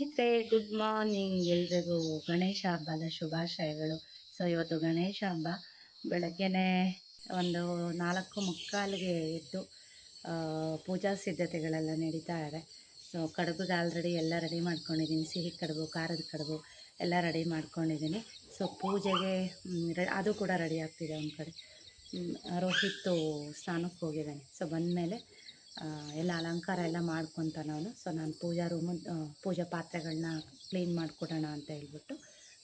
ಸ್ನೇಹಿತರೆ good morning ಎಲ್ರಿಗೂ. ಗಣೇಶ ಹಬ್ಬದ ಶುಭಾಶಯಗಳು. ಸೊ ಇವತ್ತು ಗಣೇಶ ಹಬ್ಬ. ಬೆಳಗ್ಗೆನೆ ಒಂದು ನಾಲ್ಕು ಮುಕ್ಕಾಲಿಗೆ ಎದ್ದು ಪೂಜಾ ಸಿದ್ಧತೆಗಳೆಲ್ಲ ನಡೀತಾ ಇದೆ ಸೊ ಕಡುಬಿಗೆ ಆಲ್ರೆಡಿ ಎಲ್ಲ ರೆಡಿ ಮಾಡ್ಕೊಂಡಿದ್ದೀನಿ. ಸಿಹಿ ಕಡುಬು, ಖಾರದ ಕಡುಬು ಎಲ್ಲ ರೆಡಿ ಮಾಡ್ಕೊಂಡಿದ್ದೀನಿ. ಸೊ ಪೂಜೆಗೆ ಅದು ಕೂಡ ರೆಡಿ ಆಗ್ತಿದೆ ಒಂದು ಕಡೆ. ರೋಹಿತ್ ಸ್ನಾನಕ್ಕೆ ಹೋಗಿದ್ದಾನೆ. ಸೊ ಬಂದಮೇಲೆ ಎಲ್ಲ ಅಲಂಕಾರ ಎಲ್ಲ ಮಾಡ್ಕೊತಾನೆ ಅವನು. ಸೊ ನಾನು ಪೂಜಾ ರೂಮು ಪೂಜಾ ಪಾತ್ರೆಗಳನ್ನ ಕ್ಲೀನ್ ಮಾಡಿಕೊಡೋಣ ಅಂತ ಹೇಳ್ಬಿಟ್ಟು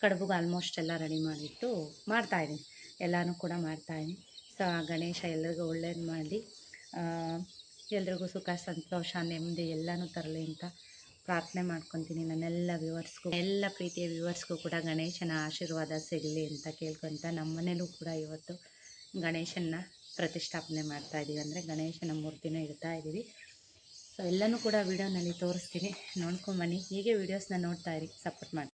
ಕಡುಬುಗೆ ಆಲ್ಮೋಸ್ಟ್ ಎಲ್ಲ ರೆಡಿ ಮಾಡಿಟ್ಟು ಮಾಡ್ತಾಯಿದ್ದೀನಿ ಎಲ್ಲನೂ ಕೂಡ ಮಾಡ್ತಾಯಿದ್ದೀನಿ ಸೊ ಆ ಗಣೇಶ ಎಲ್ರಿಗೂ ಒಳ್ಳೇದು ಮಾಡಿ ಎಲ್ರಿಗೂ ಸುಖ, ಸಂತೋಷ, ನೆಮ್ಮದಿ ಎಲ್ಲನೂ ತರಲಿ ಅಂತ ಪ್ರಾರ್ಥನೆ ಮಾಡ್ಕೊತೀನಿ ನನ್ನೆಲ್ಲ ವ್ಯೂವರ್ಸ್ಗೂ ಎಲ್ಲ ಪ್ರೀತಿಯ ವ್ಯೂವರ್ಸ್ಗೂ ಕೂಡ ಗಣೇಶನ ಆಶೀರ್ವಾದ ಸಿಗಲಿ ಅಂತ ಕೇಳ್ಕೊತ ನಮ್ಮ ಮನೇಲೂ ಕೂಡ ಇವತ್ತು ಗಣೇಶನ ಪ್ರತಿಷ್ಠಾಪನೆ ಮಾಡ್ತಾ ಇದ್ದೀವಿ ಅಂದರೆ ಗಣೇಶನ ಮೂರ್ತಿನ ಇಡ್ತಾ ಇದ್ದೀವಿ ಸೊ ಎಲ್ಲನೂ ಕೂಡ ವಿಡಿಯೋನಲ್ಲಿ ತೋರಿಸ್ತೀನಿ. ನೋಡ್ಕೊಂಬನ್ನಿ ಹೀಗೆ ವೀಡಿಯೋಸ್ನ ನೋಡ್ತಾ ಇರಿ. ಸಪೋರ್ಟ್ ಮಾಡಿ.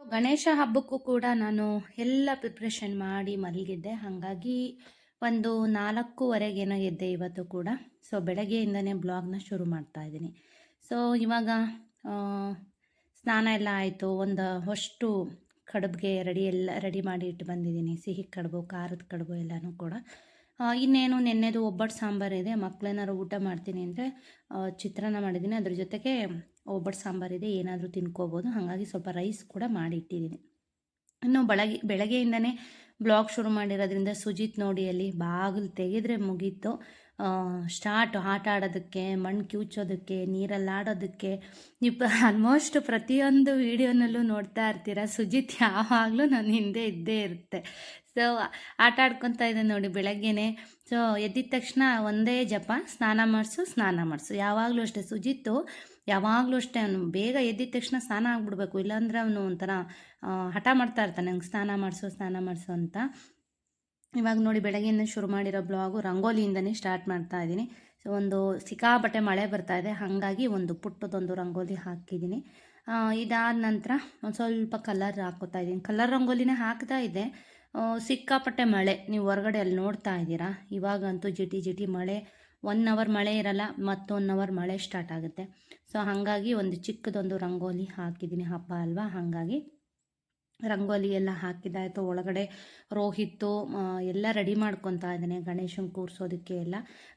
ಗಣೇಶ ಹಬ್ಬಕ್ಕೂ ಕೂಡ ನಾನು ಎಲ್ಲ ಪ್ರಿಪ್ರೇಷನ್ ಮಾಡಿ ಮಲಗಿದ್ದೆ. ಹಾಗಾಗಿ ಒಂದು ನಾಲ್ಕೂವರೆಗೇನೋ ಎದ್ದೆ ಇವತ್ತು ಕೂಡ. ಸೊ ಬೆಳಗ್ಗೆಯಿಂದನೇ ಬ್ಲಾಗ್ನ ಶುರು ಮಾಡ್ತಾ ಇದ್ದೀನಿ ಸೊ ಇವಾಗ ಸ್ನಾನ ಎಲ್ಲ ಆಯಿತು. ಒಂದು ಅಷ್ಟು ಕಡುಬಿಗೆ ರೆಡಿ ಎಲ್ಲ ರೆಡಿ ಮಾಡಿ ಇಟ್ಟು ಬಂದಿದ್ದೀನಿ. ಸಿಹಿ ಕಡುಬು, ಖಾರದ ಕಡುಬು ಎಲ್ಲನೂ ಕೂಡ. ಇನ್ನೇನು ನೆನ್ನೆದು ಒಬ್ಬಟ್ಟು ಸಾಂಬಾರಿದೆ ಮಕ್ಕಳೇನಾದ್ರು ಊಟ ಮಾಡ್ತೀನಿ ಅಂದರೆ ಚಿತ್ರಾನ್ನ ಮಾಡಿದ್ದೀನಿ. ಅದ್ರ ಜೊತೆಗೆ ಒಬ್ಬಟ್ಟು ಸಾಂಬಾರಿದೆ ಏನಾದರೂ ತಿನ್ಕೋಬೋದು. ಹಾಗಾಗಿ ಸ್ವಲ್ಪ ರೈಸ್ ಕೂಡ ಮಾಡಿಟ್ಟಿದ್ದೀನಿ. ಇನ್ನು ಬೆಳಗ್ಗೆ ಬೆಳಗ್ಗೆಯಿಂದನೇ ಬ್ಲಾಗ್ ಶುರು ಮಾಡಿರೋದ್ರಿಂದ ಸುಜಿತ್ ನೋಡಿ ಅಲ್ಲಿ ಬಾಗಿಲು ತೆಗೆದ್ರೆ ಮುಗೀತು. ಸ್ಟಾರ್ಟ್ ಆಟ ಆಡೋದಕ್ಕೆ, ಮಣ್ಣು ಕಿವುಚೋದಕ್ಕೆ ನೀರಲ್ಲಿ ಆಡೋದಕ್ಕೆ. ನೀವು ಆಲ್ಮೋಸ್ಟ್ ಪ್ರತಿಯೊಂದು ವೀಡಿಯೋನಲ್ಲೂ ನೋಡ್ತಾ ಇರ್ತೀರ? ಸುಜಿತ್ ಯಾವಾಗಲೂ ನನ್ನ ಹಿಂದೆ ಇದ್ದೇ ಇರುತ್ತೆ. ಸೊ ಆಟ ಆಡ್ಕೊತಾ ಇದೆ ನೋಡಿ ಬೆಳಗ್ಗೆನೆ. ಸೊ ಎದ್ದಿದ ತಕ್ಷಣ ಒಂದೇ ಜಪ, ಸ್ನಾನ ಮಾಡಿಸು ಸ್ನಾನ ಮಾಡಿಸು. ಯಾವಾಗಲೂ ಅಷ್ಟೇ. ಸುಜಿತ್ತು ಯಾವಾಗಲೂ ಅಷ್ಟೇ. ಅವನು ಬೇಗ ಎದ್ದಿದ ತಕ್ಷಣ ಸ್ನಾನ ಆಗ್ಬಿಡ್ಬೇಕು. ಇಲ್ಲಾಂದ್ರೆ ಅವನು ಒಂಥರ ಹಠ ಮಾಡ್ತಾ ಇರ್ತಾನೆ. ನಂಗೆ ಸ್ನಾನ ಮಾಡಿಸು ಸ್ನಾನ ಮಾಡಿಸು ಅಂತ. ಇವಾಗ ನೋಡಿ ಬೆಳಗ್ಗೆಯಿಂದ ಶುರು ಮಾಡಿರೋ ಬ್ಲಾಗು ರಂಗೋಲಿಯಿಂದನೇ ಸ್ಟಾರ್ಟ್ ಮಾಡ್ತಾ ಇದ್ದೀನಿ. ಸೊ ಒಂದು ಸಿಕ್ಕಾಪಟ್ಟೆ ಮಳೆ ಬರ್ತಾ ಇದೆ. ಹಾಗಾಗಿ ಒಂದು ಪುಟ್ಟದೊಂದು ರಂಗೋಲಿ ಹಾಕಿದ್ದೀನಿ. ಇದಾದ ನಂತರ ಒಂದು ಸ್ವಲ್ಪ ಕಲರ್ ಹಾಕೋತಾ ಇದ್ದೀನಿ. ಕಲರ್ ರಂಗೋಲಿನೇ ಹಾಕ್ತಾ ಇದ್ದೆ. ಸಿಕ್ಕಾಪಟ್ಟೆ ಮಳೆ. ನೀವು ಹೊರಗಡೆ ಅಲ್ಲಿ ನೋಡ್ತಾ ಇದ್ದೀರಾ? ಇವಾಗಂತೂ ಜಿಟಿ ಜಿಟಿ ಮಳೆ. ಒನ್ ಅವರ್ ಮಳೆ ಇರಲ್ಲ ಮತ್ತು ಒನ್ ಅವರ್ ಮಳೆ ಸ್ಟಾರ್ಟ್ ಆಗುತ್ತೆ. ಸೊ ಹಾಗಾಗಿ ಒಂದು ಚಿಕ್ಕದೊಂದು ರಂಗೋಲಿ ಹಾಕಿದ್ದೀನಿ. ಹಬ್ಬ ಅಲ್ವಾ? ಹಾಗಾಗಿ ರಂಗೋಲಿ ಎಲ್ಲ ಹಾಕಿದಾಯಿತು ಒಳಗಡೆ ರೋಹಿತ್ತು ಎಲ್ಲ ರೆಡಿ ಮಾಡ್ಕೊತಾ ಇದ್ದಾನೆ ಗಣೇಶನ ಕೂರಿಸೋದಕ್ಕೆ ಎಲ್ಲ.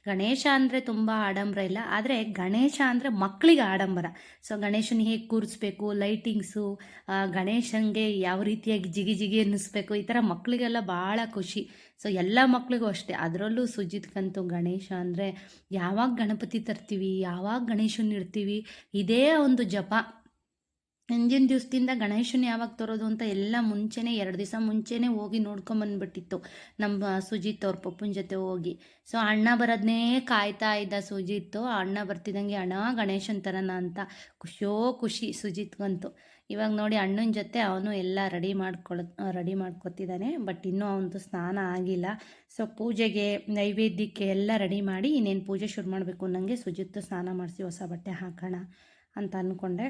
ಗಣೇಶ ಅಂದರೆ ತುಂಬ ಆಡಂಬರ ಇಲ್ಲ, ಆದರೆ ಗಣೇಶ ಅಂದರೆ ಮಕ್ಕಳಿಗೆ ಆಡಂಬರ. ಸೊ ಗಣೇಶನ ಹೇಗೆ ಕೂರಿಸ್ಬೇಕು ಲೈಟಿಂಗ್ಸು ಗಣೇಶನಿಗೆ ಯಾವ ರೀತಿಯಾಗಿ ಜಿಗಿ ಜಿಗಿ ಅನ್ನಿಸ್ಬೇಕು, ಈ ಥರ ಮಕ್ಕಳಿಗೆಲ್ಲ ಭಾಳ ಖುಷಿ. ಸೊ ಎಲ್ಲ ಮಕ್ಕಳಿಗೂ ಅಷ್ಟೇ. ಅದರಲ್ಲೂ ಸುಜಿತ್ಗಂತೂ ಗಣೇಶ ಅಂದರೆ ಯಾವಾಗ ಗಣಪತಿ ತರ್ತೀವಿ, ಯಾವಾಗ ಗಣೇಶನ ಇಡ್ತೀವಿ, ಇದೇ ಒಂದು ಜಪ. ಹಿಂದಿನ ದಿವಸದಿಂದ ಗಣೇಶನ ಯಾವಾಗ ತರೋದು ಅಂತ ಎಲ್ಲ ಮುಂಚೆನೇ, ಎರಡು ದಿವಸ ಮುಂಚೆನೇ ಹೋಗಿ ನೋಡ್ಕೊಂಬಂದ್ಬಿಟ್ಟಿತ್ತು ನಮ್ಮ ಸುಜಿತ್ ಅವ್ರ ಪಪ್ಪನ ಜೊತೆ ಹೋಗಿ. ಸೊ ಅಣ್ಣ ಬರೋದನ್ನೇ ಕಾಯ್ತಾ ಇದ್ದ ಸುಜಿತ್ತು ಅಣ್ಣ ಬರ್ತಿದ್ದಂಗೆ ಅಣ್ಣ, ಗಣೇಶನ ತರನ ಅಂತ. ಖುಷಿಯೋ ಖುಷಿ ಸುಜಿತ್ಗಂತೂ. ಇವಾಗ ನೋಡಿ ಅಣ್ಣನ ಜೊತೆ ಅವನು ಎಲ್ಲ ರೆಡಿ ಮಾಡ್ಕೊಳ, ರೆಡಿ ಮಾಡ್ಕೊತಿದ್ದಾನೆ ಬಟ್ ಇನ್ನೂ ಅವನದು ಸ್ನಾನ ಆಗಿಲ್ಲ. ಸೊ ಪೂಜೆಗೆ ನೈವೇದ್ಯಕ್ಕೆ ಎಲ್ಲ ರೆಡಿ ಮಾಡಿ ಇನ್ನೇನು ಪೂಜೆ ಶುರು ಮಾಡಬೇಕು ನನಗೆ ಸುಜಿತ್ ಸ್ನಾನ ಮಾಡಿಸಿ ಹೊಸ ಬಟ್ಟೆ ಹಾಕೋಣ ಅಂತ ಅಂದ್ಕೊಂಡೆ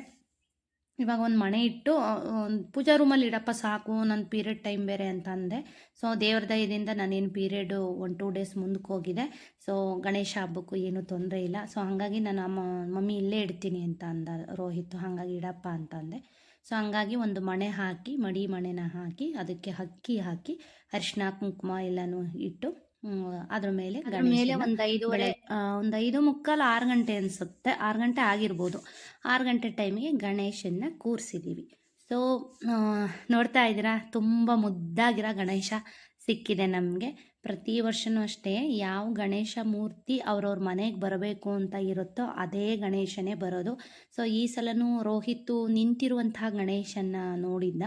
ಇವಾಗ ಒಂದು ಮಣೆ ಇಟ್ಟು ಒಂದು ಪೂಜಾ ರೂಮಲ್ಲಿ ಇಡಪ್ಪ ಸಾಕು ನನ್ನ ಪೀರಿಯಡ್ ಟೈಮ್ ಬೇರೆ ಅಂತ ಅಂದೆ. ಸೊ ದೇವ್ರ ದಯದಿಂದ ನಾನೇನು ಪೀರಿಯಡು ಒನ್ ಟೂ ಡೇಸ್ ಮುಂದಕ್ಕೆ ಹೋಗಿದೆ. ಸೊ ಗಣೇಶ ಹಬ್ಬಕ್ಕೂ ಏನೂ ತೊಂದರೆ ಇಲ್ಲ. ಸೊ ಹಾಗಾಗಿ ನಾನು ಅಮ್ಮ, ಮಮ್ಮಿ ಇಲ್ಲೇ ಇಡ್ತೀನಿ ಅಂತ ಅಂದ ರೋಹಿತ್. ಹಾಗಾಗಿ ಇಡಪ್ಪ ಅಂತ ಅಂದೆ. ಸೊ ಹಂಗಾಗಿ ಒಂದು ಮಣೆ ಹಾಕಿ, ಮಡಿ ಮಣೆನ ಹಾಕಿ, ಅದಕ್ಕೆ ಅಕ್ಕಿ ಹಾಕಿ ಅರಿಶಿನ ಕುಂಕುಮ ಎಲ್ಲನೂ ಇಟ್ಟು ಅದ್ರ ಮೇಲೆ ಮೇಲೆ ಒಂದ್ ಐದು ಐದೂವರೆ ಒಂದು ಐದು ಮುಕ್ಕಾಲು ಆರು ಗಂಟೆ ಅನ್ಸುತ್ತೆ. ಆರು ಗಂಟೆ ಆಗಿರ್ಬೋದು. ಆರು ಗಂಟೆ ಟೈಮಿಗೆ ಗಣೇಶನ್ನ ಕೂರ್ಸಿದೀವಿ. ಸೊ ನೋಡ್ತಾ ಇದ್ದೀರಾ? ತುಂಬ ಮುದ್ದಾಗಿರೋ ಗಣೇಶ ಸಿಕ್ಕಿದೆ ನಮಗೆ. ಪ್ರತಿ ವರ್ಷನೂ ಅಷ್ಟೇ ಯಾವ ಗಣೇಶ ಮೂರ್ತಿ ಅವ್ರವ್ರ ಮನೆಗೆ ಬರಬೇಕು ಅಂತ ಇರುತ್ತೋ ಅದೇ ಗಣೇಶನೇ ಬರೋದು. ಸೊ ಈ ಸಲನೂ ರೋಹಿತ್ತು ನಿಂತಿರುವಂತಹ ಗಣೇಶನ್ನ ನೋಡಿದ್ದ.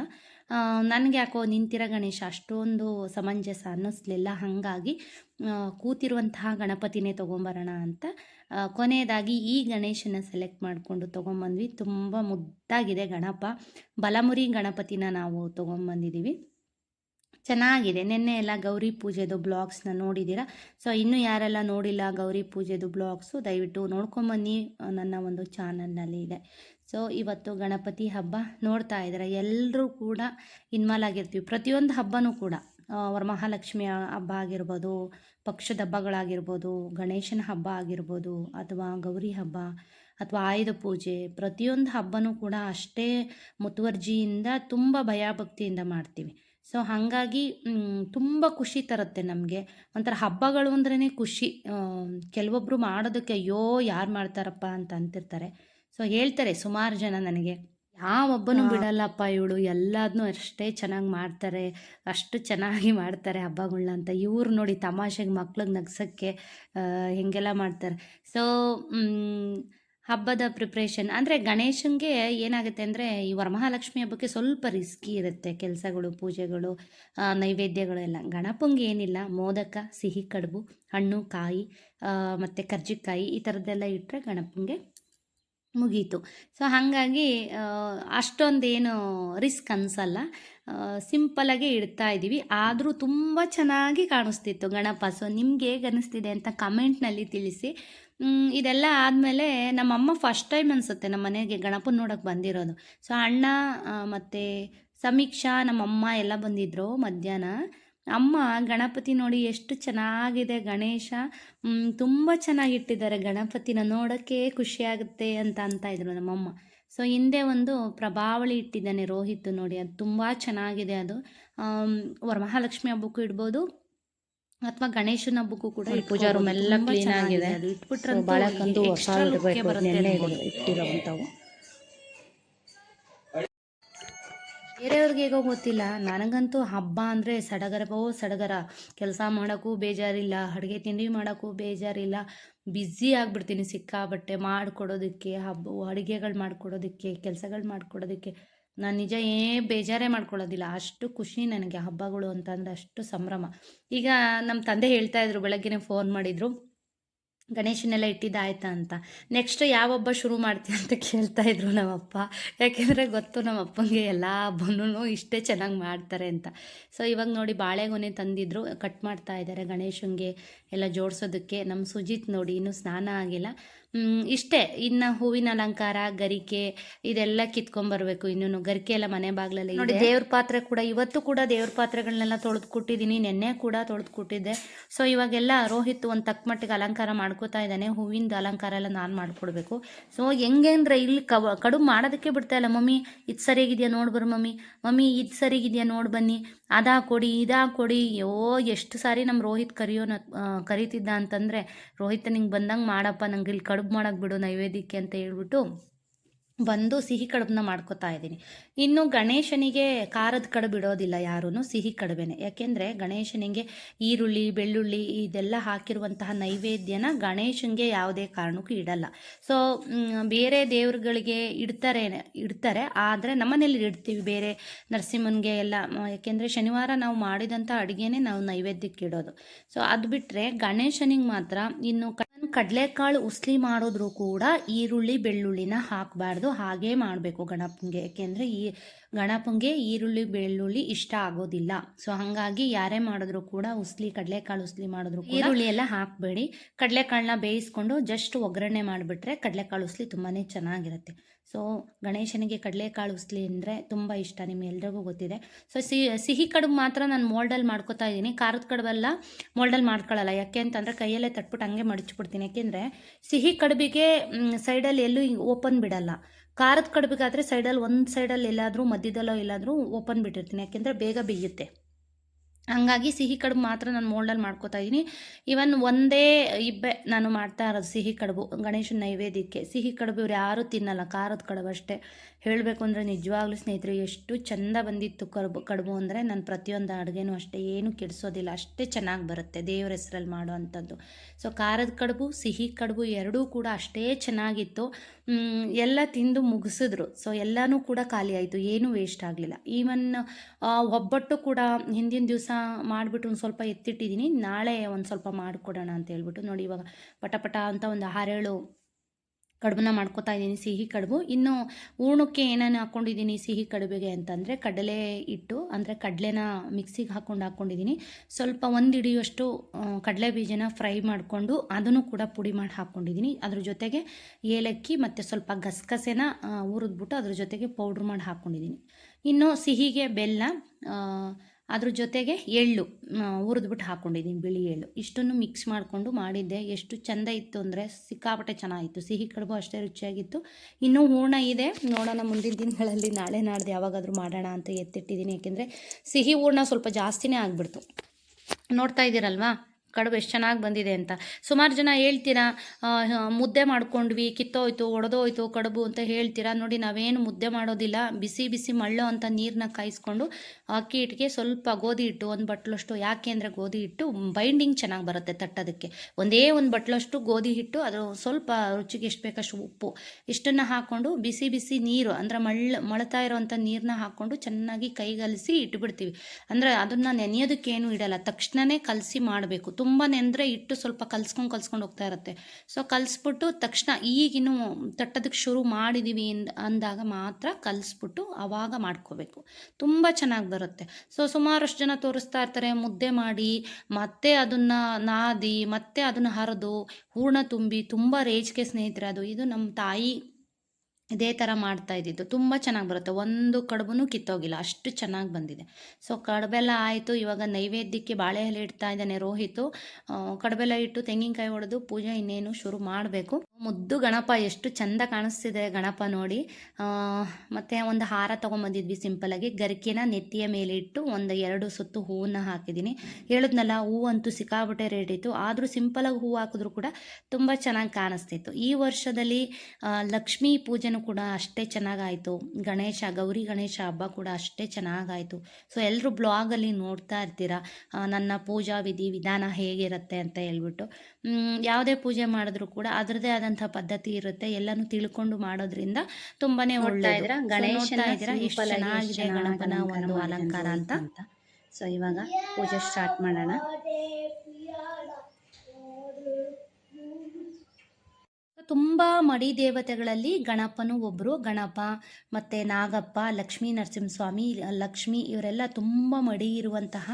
ನನಗೆ ಯಾಕೋ ನಿಂತಿರ ಗಣೇಶ ಅಷ್ಟೊಂದು ಸಮಂಜಸ ಅನ್ನಿಸ್ಲಿಲ್ಲ. ಹಾಗಾಗಿ ಕೂತಿರುವಂತಹ ಗಣಪತಿನೇ ತೊಗೊಂಬರೋಣ ಅಂತ ಕೊನೆಯದಾಗಿ ಈ ಗಣೇಶನ ಸೆಲೆಕ್ಟ್ ಮಾಡಿಕೊಂಡು ತೊಗೊಂಬಂದ್ವಿ. ತುಂಬ ಮುದ್ದಾಗಿದೆ ಗಣಪ. ಬಲಮುರಿ ಗಣಪತಿನ ನಾವು ತೊಗೊಂಬಂದಿದ್ದೀವಿ ಚೆನ್ನಾಗಿದೆ. ನಿನ್ನೆ ಎಲ್ಲ ಗೌರಿ ಪೂಜೆದು ಬ್ಲಾಗ್ಸ್ನ ನೋಡಿದ್ದೀರಾ ಸೊ, ಇನ್ನೂ ಯಾರೆಲ್ಲ ನೋಡಿಲ್ಲ ಗೌರಿ ಪೂಜೆದು ಬ್ಲಾಗ್ಸು, ದಯವಿಟ್ಟು ನೋಡ್ಕೊಂಬನ್ನಿ. ನನ್ನ ಒಂದು ಚಾನಲ್ನಲ್ಲಿ ಇದೆ. ಸೊ ಇವತ್ತು ಗಣಪತಿ ಹಬ್ಬ ನೋಡ್ತಾ ಇದ್ದಾರೆ. ಎಲ್ಲರೂ ಕೂಡ ಇನ್ವಾಲ್ ಆಗಿರ್ತೀವಿ. ಪ್ರತಿಯೊಂದು ಹಬ್ಬನೂ ಕೂಡ ಅವರ ವರಮಹಾಲಕ್ಷ್ಮಿ ಹಬ್ಬ ಆಗಿರ್ಬೋದು, ಪಕ್ಷದ ಹಬ್ಬಗಳಾಗಿರ್ಬೋದು, ಗಣೇಶನ ಹಬ್ಬ ಆಗಿರ್ಬೋದು, ಅಥವಾ ಗೌರಿ ಹಬ್ಬ, ಅಥವಾ ಆಯುಧ ಪೂಜೆ, ಪ್ರತಿಯೊಂದು ಹಬ್ಬನೂ ಕೂಡ ಅಷ್ಟೇ ಮುತುವರ್ಜಿಯಿಂದ ತುಂಬ ಭಯಭಕ್ತಿಯಿಂದ ಮಾಡ್ತೀವಿ. ಸೊ ಹಾಗಾಗಿ ತುಂಬ ಖುಷಿ ತರುತ್ತೆ ನಮಗೆ. ಒಂಥರ ಹಬ್ಬಗಳು ಅಂದ್ರೇ ಖುಷಿ. ಕೆಲವೊಬ್ಬರು ಮಾಡೋದಕ್ಕೆ ಅಯ್ಯೋ, ಯಾರು ಮಾಡ್ತಾರಪ್ಪ ಅಂತ ಅಂತಿರ್ತಾರೆ. ಸೊ ಹೇಳ್ತಾರೆ ಸುಮಾರು ಜನ ನನಗೆ ಯಾವ ಹಬ್ಬನೂ ಬಿಡಲ್ಲಪ್ಪ ಇವಳು ಎಲ್ಲದನ್ನೂ ಅಷ್ಟೇ ಚೆನ್ನಾಗಿ ಮಾಡ್ತಾರೆ ಅಷ್ಟು ಚೆನ್ನಾಗಿ ಮಾಡ್ತಾರೆ ಹಬ್ಬಗಳನ್ನ ಅಂತ. ಇವ್ರು ನೋಡಿ ತಮಾಷೆಗೆ ಮಕ್ಳಿಗೆ ನಗ್ಸೋಕ್ಕೆ ಹೀಗೆಲ್ಲ ಮಾಡ್ತಾರೆ. ಸೊ ಹಬ್ಬದ ಪ್ರಿಪ್ರೇಷನ್ ಅಂದರೆ ಗಣೇಶನಿಗೆ ಏನಾಗುತ್ತೆ ಅಂದರೆ ಈ ವರಮಹಾಲಕ್ಷ್ಮಿ ಹಬ್ಬಕ್ಕೆ ಸ್ವಲ್ಪ ರಿಸ್ಕಿ ಇರುತ್ತೆ ಕೆಲಸಗಳು ಪೂಜೆಗಳು ನೈವೇದ್ಯಗಳು ಎಲ್ಲ. ಗಣಪಂಗೆ ಏನಿಲ್ಲ ಮೋದಕ ಸಿಹಿ ಕಡುಬು ಹಣ್ಣು ಕಾಯಿ ಮತ್ತು ಕರ್ಜಿಕಾಯಿ ಈ ಥರದ್ದೆಲ್ಲ ಇಟ್ಟರೆ ಗಣಪಂಗೆ ಮುಗೀತು. ಸೊ ಹಾಗಾಗಿ ಅಷ್ಟೊಂದೇನು ರಿಸ್ಕ್ ಅನಿಸಲ್ಲ. ಸಿಂಪಲಾಗಿ ಇಡ್ತಾ ಇದ್ದೀವಿ. ಆದರೂ ತುಂಬ ಚೆನ್ನಾಗಿ ಕಾಣಿಸ್ತಿತ್ತು ಗಣಪ. ಸೊ ನಿಮ್ಗೆ ಹೇಗೆ ಅನ್ನಿಸ್ತಿದೆ ಅಂತ ಕಮೆಂಟ್ನಲ್ಲಿ ತಿಳಿಸಿ. ಇದೆಲ್ಲ ಆದಮೇಲೆ ನಮ್ಮಮ್ಮ ಫಸ್ಟ್ ಟೈಮ್ ಅನಿಸುತ್ತೆ ನಮ್ಮ ಮನೆಗೆ ಗಣಪನ ನೋಡೋಕೆ ಬಂದಿರೋದು. ಸೊ ಅಣ್ಣ ಮತ್ತು ಸಮೀಕ್ಷಾ, ನಮ್ಮಮ್ಮ ಎಲ್ಲ ಬಂದಿದ್ದರು ಮಧ್ಯಾಹ್ನ. ಅಮ್ಮ ಗಣಪತಿ ನೋಡಿ ಎಷ್ಟು ಚೆನ್ನಾಗಿದೆ ಗಣೇಶ. ತುಂಬ ಚೆನ್ನಾಗಿಟ್ಟಿದ್ದಾರೆ ಗಣಪತಿನ ನೋಡೋಕ್ಕೆ ಖುಷಿಯಾಗುತ್ತೆ ಅಂತ ಅಂತ ಇದ್ರು ನಮ್ಮಮ್ಮ. ಸೊ ಹಿಂದೆ ಒಂದು ಪ್ರಭಾವಳಿ ಇಟ್ಟಿದ್ದಾನೆ ರೋಹಿತ್ ನೋಡಿ ಅದು ತುಂಬ ಚೆನ್ನಾಗಿದೆ ಅದು. ವರಮಹಾಲಕ್ಷ್ಮಿ ಹಬ್ಬಕ್ಕೂ ಇಡ್ಬೋದು ಅಥವಾ ಗಣೇಶನ ಹಬ್ಬಕ್ಕೂ ಕೂಡ ಪೂಜಾ ರೂಮ್ ಎಲ್ಲ ಕ್ಲೀನ್ ಆಗಿದೆ. ಅದು. ಇಟ್ಬಿಟ್ರೆ ಬರುತ್ತೆ ಬೇರೆಯವ್ರಿಗೆ ಹೇಗೋ ಗೊತ್ತಿಲ್ಲ. ನನಗಂತೂ ಹಬ್ಬ ಅಂದರೆ ಸಡಗರವೋ ಸಡಗರ. ಕೆಲಸ ಮಾಡೋಕ್ಕೂ ಬೇಜಾರಿಲ್ಲ. ಅಡುಗೆ ತಿಂಡಿ ಮಾಡೋಕ್ಕೂ ಬೇಜಾರಿಲ್ಲ. ಬ್ಯುಸಿ ಆಗಿಬಿಡ್ತೀನಿ ಸಿಕ್ಕಾಬಟ್ಟೆ ಮಾಡಿಕೊಡೋದಕ್ಕೆ, ಹಬ್ಬ, ಅಡುಗೆಗಳು ಮಾಡಿಕೊಡೋದಕ್ಕೆ, ಕೆಲಸಗಳು ಮಾಡಿಕೊಡೋದಕ್ಕೆ. ನಾನು ನಿಜ ಏ ಬೇಜಾರೇ ಮಾಡ್ಕೊಳ್ಳೋದಿಲ್ಲ. ಅಷ್ಟು ಖುಷಿ ನನಗೆ ಹಬ್ಬಗಳು ಅಂತಂದರೆ ಅಷ್ಟು ಸಂಭ್ರಮ. ಈಗ ನಮ್ಮ ತಂದೆ ಹೇಳ್ತಾಯಿದ್ರು ಬೆಳಗ್ಗೆನೇ ಫೋನ್ ಮಾಡಿದರು. ಗಣೇಶನೆಲ್ಲ ಇಟ್ಟಿದ್ದಾಯ್ತಾ ಅಂತ. ನೆಕ್ಸ್ಟ್ ಯಾವ ಹಬ್ಬ ಶುರು ಮಾಡ್ತೀಯ ಅಂತ ಕೇಳ್ತಾ ಇದ್ರು ನಮ್ಮಪ್ಪ. ಯಾಕೆಂದರೆ ಗೊತ್ತು ನಮ್ಮ ಅಪ್ಪಂಗೆ ಎಲ್ಲ ಹಬ್ಬನೂ ಇಷ್ಟೇ ಚೆನ್ನಾಗಿ ಮಾಡ್ತಾರೆ ಅಂತ. ಸೊ ಇವಾಗ ನೋಡಿ ಬಾಳೆಗೊನೆ ತಂದಿದ್ರು ಕಟ್ ಮಾಡ್ತಾ ಇದ್ದಾರೆ ಗಣೇಶನಿಗೆ ಎಲ್ಲ ಜೋಡಿಸೋದಕ್ಕೆ. ನಮ್ಮ ಸುಜಿತ್ ನೋಡಿ, ಇನ್ನೂ ಸ್ನಾನ ಆಗಿಲ್ಲ. ಇಷ್ಟೇ. ಇನ್ನು ಹೂವಿನ ಅಲಂಕಾರ ಗರಿಕೆ ಇದೆಲ್ಲ ಕಿತ್ಕೊಂಡ್ಬರ್ಬೇಕು ಇನ್ನೂ ಗರಿಕೆ ಎಲ್ಲ ಮನೆ ಬಾಗಿಲಲ್ಲಿ ನೋಡಿ ದೇವ್ರ ಪಾತ್ರೆ ಕೂಡ ಇವತ್ತು ಕೂಡ ದೇವ್ರ ಪಾತ್ರೆಗಳನ್ನೆಲ್ಲ ತೊಳೆದು ಕೊಟ್ಟಿದ್ದೀನಿ ನೆನ್ನೆ ಕೂಡ ತೊಳೆದು ಕೊಟ್ಟಿದ್ದೆ ಸೊ ಇವಾಗೆಲ್ಲ ರೋಹಿತ್ ಒಂದು ತಕ್ಕ ಮಟ್ಟಿಗೆ ಅಲಂಕಾರ ಮಾಡ್ಕೋತಾ ಇದ್ದಾನೆ. ಹೂವಿಂದು ಅಲಂಕಾರ ಎಲ್ಲ ನಾನು ಮಾಡ್ಕೊಡ್ಬೇಕು. ಸೊ ಹೆಂಗೆ ಅಂದರೆ ಇಲ್ಲಿ ಕವ ಕಡುಬು ಮಾಡೋದಕ್ಕೆ ಬಿಡ್ತಾ ಇಲ್ಲ. ಮಮ್ಮಿ ಇದು ಸರಿಯಾಗಿದೆಯಾ ನೋಡ್ಬರು ಮಮ್ಮಿ. ಮಮ್ಮಿ ಇದು ಸರಿಗಿದೆಯಾ ನೋಡಿ ಬನ್ನಿ. ಅದಾ ಕೊಡಿ ಇದಾ ಕೊಡಿ. ಯೋ ಎಷ್ಟು ಸಾರಿ ನಮ್ಮ ರೋಹಿತ್ ಕರಿಯೋನ ಕರಿತಿದ್ದ ಕರೀತಿದ್ದ ಅಂತಂದರೆ ರೋಹಿತ್ ನಿಂಗೆ ಬಂದಂಗೆ ಮಾಡಪ್ಪ. ನಂಗೆ ಇಲ್ಲಿ ಕಡುಬು ಮಾಡಕ್ಕೆ ಬಿಡು, ನೈವೇದ್ಯಕ್ಕೆ ಅಂತ ಹೇಳ್ಬಿಟ್ಟು ಬಂದು ಸಿಹಿ ಕಡುಬನ್ನ ಮಾಡ್ಕೋತಾ ಇದ್ದೀನಿ. ಇನ್ನು ಗಣೇಶನಿಗೆ ಖಾರದ ಕಡುಬು ಇಡೋದಿಲ್ಲ ಯಾರೂ ಸಿಹಿ ಕಡುಬೇನೆ. ಯಾಕೆಂದರೆ ಗಣೇಶನಿಗೆ ಈರುಳ್ಳಿ, ಬೆಳ್ಳುಳ್ಳಿ ಇದೆಲ್ಲ ಹಾಕಿರುವಂತಹ ನೈವೇದ್ಯನ ಗಣೇಶನಿಗೆ ಯಾವುದೇ ಕಾರಣಕ್ಕೂ ಇಡಲ್ಲ. ಸೊ ಬೇರೆ ದೇವ್ರುಗಳಿಗೆ ಇಡ್ತಾರೆ ಇಡ್ತಾರೆ, ಆದರೆ ನಮ್ಮನೇಲಿ ಇಡ್ತೀವಿ. ಬೇರೆ ನರಸಿಂಹನಿಗೆ ಎಲ್ಲ, ಯಾಕೆಂದರೆ ಶನಿವಾರ ನಾವು ಮಾಡಿದಂಥ ಅಡುಗೆನೇ ನಾವು ನೈವೇದ್ಯಕ್ಕೆ ಇಡೋದು. ಸೊ ಅದು ಬಿಟ್ಟರೆ ಗಣೇಶನಿಗೆ ಮಾತ್ರ ಇನ್ನು ಕಡಲೆಕಾಳು ಉಸ್ಲಿ ಮಾಡಿದ್ರು ಕೂಡ ಈರುಳ್ಳಿ ಬೆಳ್ಳುಳ್ಳಿನ ಹಾಕಬಾರ್ದು. ಹಾಗೇ ಮಾಡಬೇಕು ಗಣಪನಿಗೆ ಯಾಕೆಂದರೆ ಈ ಗಣಪನಿಗೆ ಈರುಳ್ಳಿ ಬೆಳ್ಳುಳ್ಳಿ ಇಷ್ಟ ಆಗೋದಿಲ್ಲ. ಸೊ ಹಾಗಾಗಿ ಯಾರೇ ಮಾಡಿದ್ರು ಕೂಡ ಉಸ್ಲಿ ಕಡಲೆಕಾಳು ಉಸ್ಲಿ ಮಾಡಿದ್ರು ಈರುಳ್ಳಿ ಎಲ್ಲ ಹಾಕಬೇಡಿ. ಕಡಲೆಕಾಳನ್ನ ಬೇಯಿಸ್ಕೊಂಡು ಜಸ್ಟ್ ಒಗ್ಗರಣೆ ಮಾಡಿಬಿಟ್ರೆ ಕಡಲೆಕಾಳು ಉಸ್ಲಿ ತುಂಬಾ ಚೆನ್ನಾಗಿರುತ್ತೆ. ಸೊ ಗಣೇಶನಿಗೆ ಕಡಲೆಕಾಳು ಉಸ್ಲಿ ಅಂದರೆ ತುಂಬ ಇಷ್ಟ ನಿಮ್ಗೆಲ್ರಿಗೂ ಗೊತ್ತಿದೆ. ಸೊ, ಸಿಹಿ ಸಿಹಿ ಕಡುಬು ಮಾತ್ರ ನಾನು ಮೋಲ್ಡಲ್ಲಿ ಮಾಡ್ಕೋತಾ ಇದ್ದೀನಿ. ಖಾರದ ಕಡುಬೆಲ್ಲ ಮೋಲ್ಡಲ್ಲಿ ಮಾಡ್ಕೊಳ್ಳಲ್ಲ ಯಾಕೆ ಅಂತಂದರೆ ಕೈಯಲ್ಲೇ ತಟ್ಬಿಟ್ಟು ಹಂಗೆ ಮಡಚ್ಬಿಡ್ತೀನಿ. ಯಾಕೆಂದರೆ ಸಿಹಿ ಕಡುಬಿಗೆ ಸೈಡಲ್ಲಿ ಎಲ್ಲೂ ಓಪನ್ ಬಿಡಲ್ಲ. ಖಾರದ ಕಡುಬಿಗಾದರೆ ಸೈಡಲ್ಲಿ ಒಂದು ಸೈಡಲ್ಲಿ ಎಲ್ಲಾದರೂ, ಮಧ್ಯದಲ್ಲೋ ಎಲ್ಲಾದರೂ ಓಪನ್ ಬಿಟ್ಟಿರ್ತೀನಿ. ಯಾಕೆಂದರೆ ಬೇಗ ಬೇಯುತ್ತೆ. ಹಂಗಾಗಿ ಸಿಹಿ ಕಡುಬು ಮಾತ್ರ ನಾನು ಮೋಲ್ಡಲ್ಲಿ ಮಾಡ್ಕೋತಾ ಇದ್ದೀನಿ ಇವನ್ ಒಂದೇ ಇಬ್ಬೆ ನಾನು ಮಾಡ್ತಾ ಇರೋದು ಸಿಹಿ ಕಡುಬು, ಗಣೇಶನ ನೈವೇದ್ಯಕ್ಕೆ. ಸಿಹಿ ಕಡುಬು ಇವ್ರು ಯಾರೂ ತಿನ್ನಲ್ಲ, ಖಾರದ ಕಡುಬು ಅಷ್ಟೇ. ಹೇಳಬೇಕು ಅಂದರೆ ನಿಜವಾಗ್ಲೂ ಸ್ನೇಹಿತರು, ಎಷ್ಟು ಚಂದ ಬಂದಿತ್ತು ಕಡುಬು ಕಡುಬು ಅಂದರೆ ನಾನು ಪ್ರತಿಯೊಂದು ಅಡುಗೆನೂ ಅಷ್ಟೇ, ಏನು ಕೆಡಿಸೋದಿಲ್ಲ, ಅಷ್ಟೇ ಚೆನ್ನಾಗಿ ಬರುತ್ತೆ ದೇವ್ರ ಹೆಸರಲ್ಲಿ ಮಾಡೋ ಅಂಥದ್ದು. ಸೊ ಖಾರದ ಕಡುಬು, ಸಿಹಿ ಕಡುಬು ಎರಡೂ ಕೂಡ ಅಷ್ಟೇ ಚೆನ್ನಾಗಿತ್ತು. ಎಲ್ಲ ತಿಂದು ಮುಗಿಸಿದ್ರು. ಸೊ ಎಲ್ಲನೂ ಕೂಡ ಖಾಲಿ ಆಯಿತು, ಏನೂ ವೇಸ್ಟ್ ಆಗಲಿಲ್ಲ. ಈವನ್ ಒಬ್ಬಟ್ಟು ಕೂಡ ಹಿಂದಿನ ದಿವಸ ಮಾಡಿಬಿಟ್ಟು ಒಂದು ಸ್ವಲ್ಪ ಎತ್ತಿಟ್ಟಿದ್ದೀನಿ ನಾಳೆ ಒಂದು ಸ್ವಲ್ಪ ಮಾಡಿಕೊಡೋಣ ಅಂತ ಹೇಳ್ಬಿಟ್ಟು ನೋಡಿ ಇವಾಗ ಪಟ ಪಟ ಅಂತ ಒಂದು ಆರೇಳು ಕಡುಬನ್ನ ಮಾಡ್ಕೋತಾ ಇದ್ದೀನಿ ಸಿಹಿ ಕಡುಬು. ಇನ್ನು ಹೂರ್ಣಕ್ಕೆ ಏನೇನು ಹಾಕ್ಕೊಂಡಿದ್ದೀನಿ ಸಿಹಿ ಕಡುಬಿಗೆ ಅಂತಂದರೆ ಕಡಲೆ ಹಿಟ್ಟು, ಅಂದರೆ ಕಡಲೆನ ಮಿಕ್ಸಿಗೆ ಹಾಕ್ಕೊಂಡು ಹಾಕ್ಕೊಂಡಿದ್ದೀನಿ ಸ್ವಲ್ಪ ಒಂದು ಹಿಡಿಯುವಷ್ಟು ಕಡಲೆ ಬೀಜನ ಫ್ರೈ ಮಾಡಿಕೊಂಡು ಅದನ್ನು ಕೂಡ ಪುಡಿ ಮಾಡಿ ಹಾಕ್ಕೊಂಡಿದ್ದೀನಿ ಅದ್ರ ಜೊತೆಗೆ ಏಲಕ್ಕಿ ಮತ್ತು ಸ್ವಲ್ಪ ಗಸಗಸೆನ ಹುರಿದ್ಬಿಟ್ಟು ಅದ್ರ ಜೊತೆಗೆ ಪೌಡ್ರ್ ಮಾಡಿ ಹಾಕ್ಕೊಂಡಿದ್ದೀನಿ ಇನ್ನು ಸಿಹಿಗೆ ಬೆಲ್ಲ ಅದ್ರ ಜೊತೆಗೆ ಎಳ್ಳು ಹುರಿದ್ಬಿಟ್ಟು ಹಾಕ್ಕೊಂಡಿದ್ದೀನಿ ಬಿಳಿ ಎಳ್ಳು. ಇಷ್ಟನ್ನು ಮಿಕ್ಸ್ ಮಾಡಿಕೊಂಡು ಮಾಡಿದ್ದೆ. ಎಷ್ಟು ಚೆಂದ ಇತ್ತು ಅಂದರೆ ಸಿಕ್ಕಾಪಟ್ಟೆ ಚೆನ್ನಾಗಿತ್ತು. ಸಿಹಿ ಕಡುಬು ಅಷ್ಟೇ ರುಚಿಯಾಗಿತ್ತು. ಇನ್ನೂ ಹೂರ್ಣ ಇದೆ. ನೋಡೋಣ ಮುಂದಿನ ದಿನಗಳಲ್ಲಿ ನಾಳೆ ನಾಡ್ದು ಯಾವಾಗಾದರೂ ಮಾಡೋಣ ಅಂತ ಎತ್ತಿಟ್ಟಿದ್ದೀನಿ ಏಕೆಂದರೆ ಸಿಹಿ ಹೂರ್ಣ ಸ್ವಲ್ಪ ಜಾಸ್ತಿನೇ ಆಗಿಬಿಡ್ತು. ನೋಡ್ತಾ ಇದ್ದೀರಲ್ವಾ? ಕಡುಬು ಎಷ್ಟು ಚೆನ್ನಾಗಿ ಬಂದಿದೆ ಅಂತ. ಸುಮಾರು ಜನ ಹೇಳ್ತೀರಾ ಮುದ್ದೆ ಮಾಡ್ಕೊಂಡ್ವಿ, ಕಿತ್ತೋಯ್ತು, ಒಡೆದೋಯ್ತು ಕಡುಬು ಅಂತ ಹೇಳ್ತೀರಾ? ನೋಡಿ, ನಾವೇನು ಮುದ್ದೆ ಮಾಡೋದಿಲ್ಲ. ಬಿಸಿ ಬಿಸಿ ಮಳ್ಳೋ ಅಂತ ನೀರನ್ನ ಕಾಯಿಸ್ಕೊಂಡು ಅಕ್ಕಿ ಹಿಟ್ಟಿಗೆ ಸ್ವಲ್ಪ ಗೋಧಿ ಹಿಟ್ಟು, ಒಂದು ಬಟ್ಲಷ್ಟು, ಯಾಕೆ ಅಂದರೆ ಗೋಧಿ ಹಿಟ್ಟು ಬೈಂಡಿಂಗ್ ಚೆನ್ನಾಗಿ ಬರುತ್ತೆ ತಟ್ಟೋದಕ್ಕೆ. ಒಂದೇ ಒಂದು ಬಟ್ಲಷ್ಟು ಗೋಧಿ ಹಿಟ್ಟು, ಅದು ಸ್ವಲ್ಪ ರುಚಿಗೆ ಎಷ್ಟು ಬೇಕಷ್ಟು ಉಪ್ಪು. ಇಷ್ಟನ್ನು ಹಾಕ್ಕೊಂಡು ಬಿಸಿ ಬಿಸಿ ನೀರು, ಅಂದರೆ ಮಳ್ಳ, ಮಳ್ತಾ ಇರೋವಂಥ ನೀರನ್ನ ಹಾಕ್ಕೊಂಡು ಚೆನ್ನಾಗಿ ಕೈಗಲಿಸಿ ಇಟ್ಬಿಡ್ತೀವಿ. ಅಂದರೆ ಅದನ್ನು ನೆನೆಯೋದಕ್ಕೇನು ಇಡಲ್ಲ. ತಕ್ಷಣವೇ ಕಲಸಿ ಮಾಡಬೇಕು. ತುಂಬ ನೆಂದರೆ ಇಟ್ಟು ಸ್ವಲ್ಪ ಕಲ್ಸ್ಕೊಂಡು ಕಲ್ಸ್ಕೊಂಡು ಹೋಗ್ತಾ ಇರುತ್ತೆ. ಸೊ ಕಲಿಸ್ಬಿಟ್ಟು ತಕ್ಷಣ ಈಗಿನ ತಟ್ಟೋದಕ್ಕೆ ಶುರು ಮಾಡಿದ್ದೀವಿ ಅಂದ್, ಅಂದಾಗ ಮಾತ್ರ ಕಲಿಸ್ಬಿಟ್ಟು ಆವಾಗ ಮಾಡ್ಕೋಬೇಕು. ತುಂಬ ಚೆನ್ನಾಗಿ ಬರುತ್ತೆ. ಸೊ ಸುಮಾರಷ್ಟು ಜನ ತೋರಿಸ್ತಾ ಇರ್ತಾರೆ, ಮುದ್ದೆ ಮಾಡಿ, ಮತ್ತೆ ಅದನ್ನು ನಾದಿ, ಮತ್ತೆ ಅದನ್ನು ಹರಿದು, ಹೂರ್ಣ ತುಂಬಿ, ತುಂಬ ರೇಜ್ಗೆ ಸ್ನೇಹಿತರೆ ಅದು. ಇದು ನಮ್ಮ ತಾಯಿ ಇದೇ ಥರ ಮಾಡ್ತಾ ಇದ್ದಿದ್ದು. ತುಂಬ ಚೆನ್ನಾಗಿ ಬರುತ್ತೆ. ಒಂದು ಕಡುಬು ಕಿತ್ತೋಗಿಲ್ಲ. ಅಷ್ಟು ಚೆನ್ನಾಗಿ ಬಂದಿದೆ. ಸೊ ಕಡುಬೆಲ್ಲ ಆಯಿತು. ಇವಾಗ ನೈವೇದ್ಯಕ್ಕೆ ಬಾಳೆ ಇಡ್ತಾ ಇದ್ದಾನೆ ರೋಹಿತು. ಕಡಬೆಲ್ಲ ಇಟ್ಟು ತೆಂಗಿನಕಾಯಿ ಹೊಡೆದು ಪೂಜೆ ಇನ್ನೇನು ಶುರು ಮಾಡಬೇಕು. ಮುದ್ದು ಗಣಪ. ಎಷ್ಟು ಚಂದ ಕಾಣಿಸ್ತಿದೆ ಗಣಪ ನೋಡಿ. ಮತ್ತು ಒಂದು ಹಾರ ತೊಗೊಂಬಂದಿದ್ವಿ ಸಿಂಪಲಾಗಿ ಗರಿಕೆನ ನೆತ್ತಿಯ ಮೇಲೆ ಇಟ್ಟು ಒಂದು ಎರಡು ಸುತ್ತು ಹೂವನ್ನ ಹಾಕಿದ್ದೀನಿ. ಹೇಳಿದ್ನಲ್ಲ ಹೂವಂತೂ ಸಿಕ್ಕಾಬಿಟ್ಟೆ ರೇಟ್ ಇತ್ತು. ಆದರೂ ಸಿಂಪಲಾಗಿ ಹೂವು ಹಾಕಿದ್ರು ಕೂಡ ತುಂಬ ಚೆನ್ನಾಗಿ ಕಾಣಿಸ್ತಿತ್ತು. ಈ ವರ್ಷದಲ್ಲಿ ಲಕ್ಷ್ಮೀ ಲಕ್ಷ್ಮೀ ಪೂಜೆನೂ ಕೂಡ ಅಷ್ಟೇ ಚೆನ್ನಾಗಾಯಿತು. ಗಣೇಶ ಗೌರಿ ಗಣೇಶ ಹಬ್ಬ ಕೂಡ ಅಷ್ಟೇ ಚೆನ್ನಾಗಾಯಿತು. ಸೊ ಎಲ್ಲರೂ ಬ್ಲಾಗಲ್ಲಿ ನೋಡ್ತಾ ಇರ್ತೀರಾ? ನನ್ನ ಪೂಜಾ ವಿಧಿ ವಿಧಾನ ಹೇಗಿರುತ್ತೆ ಅಂತ ಹೇಳ್ಬಿಟ್ಟು. ಯಾವುದೇ ಪೂಜೆ ಮಾಡಿದ್ರು ಕೂಡ ಅದರದೇ ಆದಂಥ ಪದ್ಧತಿ ಇರುತ್ತೆ. ಎಲ್ಲನೂ ತಿಳ್ಕೊಂಡು ಮಾಡೋದ್ರಿಂದ ತುಂಬಾನೇ ಒಳ್ಳೆ ಗಣೇಶನ ಎಷ್ಟು ಚೆನ್ನಾಗಿದೆ ಚೆನ್ನಾಗಿ ಗಣಪನ ಒಂದು ಅಲಂಕಾರ ಅಂತ. ಸೊ ಇವಾಗ ಪೂಜೆ ಸ್ಟಾರ್ಟ್ ಮಾಡೋಣ. ತುಂಬ ಮಡಿ ದೇವತೆಗಳಲ್ಲಿ ಗಣಪನು ಒಬ್ಬರು ಗಣಪ ಮತ್ತು ನಾಗಪ್ಪ ಲಕ್ಷ್ಮೀ ನರಸಿಂಹಸ್ವಾಮಿ ಲಕ್ಷ್ಮಿ ಇವರೆಲ್ಲ ತುಂಬ ಮಡಿ ಇರುವಂತಹ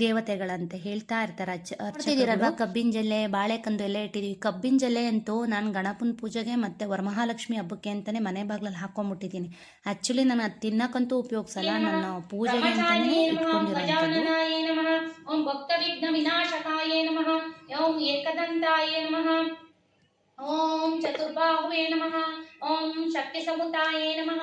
ದೇವತೆಗಳಂತೆ ಹೇಳ್ತಾ ಇರ್ತಾರೆ ಅಚ್ಚ ಅರ್ಚಕರಲ್ವಾ ಕಬ್ಬಿನ ಜಲ್ಲೆ ಬಾಳೆಕಂದು ಎಲ್ಲ ಇಟ್ಟಿದೀವಿ. ಕಬ್ಬಿನ ಜಲ್ಲೆ ಅಂತೂ ನಾನು ಗಣಪನ ಪೂಜೆಗೆ ಮತ್ತು ವರಮಹಾಲಕ್ಷ್ಮಿ ಹಬ್ಬಕ್ಕೆ ಅಂತಲೇ ಮನೆ ಬಾಗ್ಲಲ್ಲಿ ಹಾಕೊಂಡ್ಬಿಟ್ಟಿದ್ದೀನಿ ಆ್ಯಕ್ಚುಲಿ ನಾನು ಅದು ತಿನ್ನಕ್ಕಂತೂ ಉಪಯೋಗಿಸಲ್ಲ. ನನ್ನ ಪೂಜೆಗೆ ಅಂತಲೇ ಇಟ್ಕೊಂಡಿರೋ ಓಂ ಭಕ್ತವಿಘ್ನ ವಿನಾಶಕಾಯ ನಮಃ ಓಂ ಏಕದಂತಾಯ ನಮಃ. ಓಂ ಚತುರ್ಬಾಹುವೇ ನಮಃ ಓಂ ಶಕ್ತಿ ಸಮುತಾಯ ನಮಃ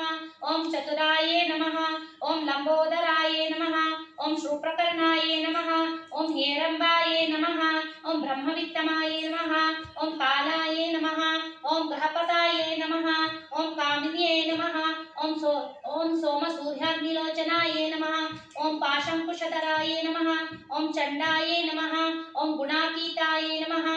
ಓಂ ಚತುರಾಯ ನಮಃ ಓಂ ಲಂಬೋದರಾಯ ನಮಃ ಓಂ ಶೃಪ್ರಕರ್ಣಾಯ ನಮಃ ಓಂ ಹೇರಂಬಾಯ ನಮಃ ಓಂ ಬ್ರಹ್ಮವಿತ್ತಮಾಯ ನಮಃ ಓಂ ಕಾಲಾಯ ನಮಃ ಓಂ ಗೃಹಪತಾಯ ನಮಃ ಓಂ ಕಾಮಿನ್ಯೇ ನಮಃ ಓಂ ಸೋ ಓಂ ಸೋಮ ಸೂರ್ಯಾಗ್ನಿಲೋಚನಾಯ ನಮಃ ಓಂ ಪಾಶಂಕುಶಧರಾಯ ನಮಃ ಓಂ ಚಂಡಾಯ ನಮಃ ಓಂ ಗುಣಾತೀತಾಯ ನಮಃ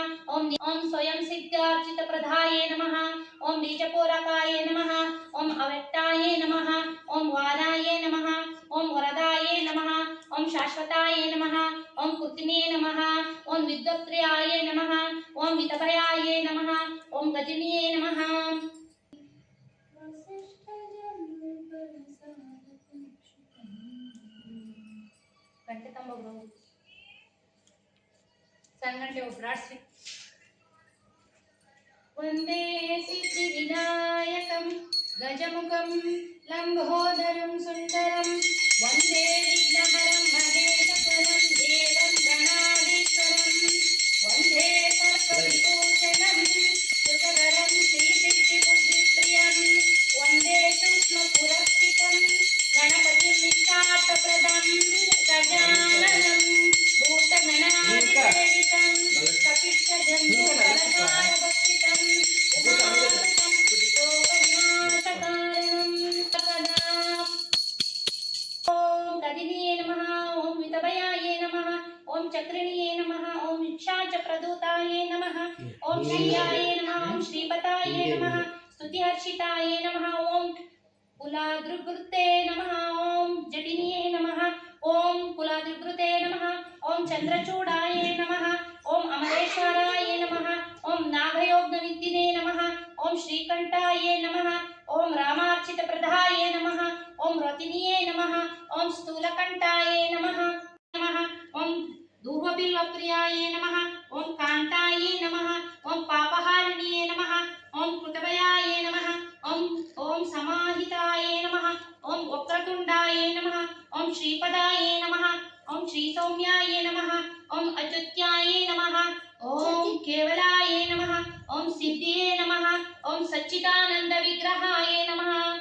ಓಂ ನಿ- ಓಂ ಸ್ವಯಂ ಸಿದ್ಧಾರ್ಚಿತ ಪ್ರಧಾಯ ನಮಃ ಓಂ ಬೀಜಪೂರಕಾಯ ನಮಃ ಓಂ ಅವ್ಯಕ್ತಾಯ ನಮಃ ಓಂ ವಾರಾಯ ನಮಃ ಓಂ ವರದಾಯ ನಮಃ ಓಂ ಶಾಶ್ವತಾಯ ನಮಃ ಓಂ ಕೃತಿನೇ ನಮಃ ಓಂ ವಿದ್ವತ್ಪ್ರಿಯಾಯ ನಮಃ ಓಂ ವಿತಭಯಾಯ ನಮಃ ಓಂ ಗಜಿನಿಯೇ ನಮಃ ಗಂಟೆ ತಂಬೊಬ್ರು ಸಣ್ಣ ಗಂಟೆ वंदे सिद्धिविनायकं गजमुखं लम्बोदरं सुन्दरं वंदे विघ्नहरं महेशपुरं देवं गणाधीश्वरं वंदे सर्वविभूषणं सुखकरं श्रीसिद्धिबुद्धिप्रियं वंदे सूक्ष्मपुरस्थितं गणपतिनिष्ठाटप्रदं गजान ओम श्रीपदाय नमः, ओम श्री सौम्याय नमः, ओम अच्युत्याय नमः, ओम केवलाय नमः, ओम सिद्धिये नमः, ओम सच्चिदानंद विग्रहाय नमः।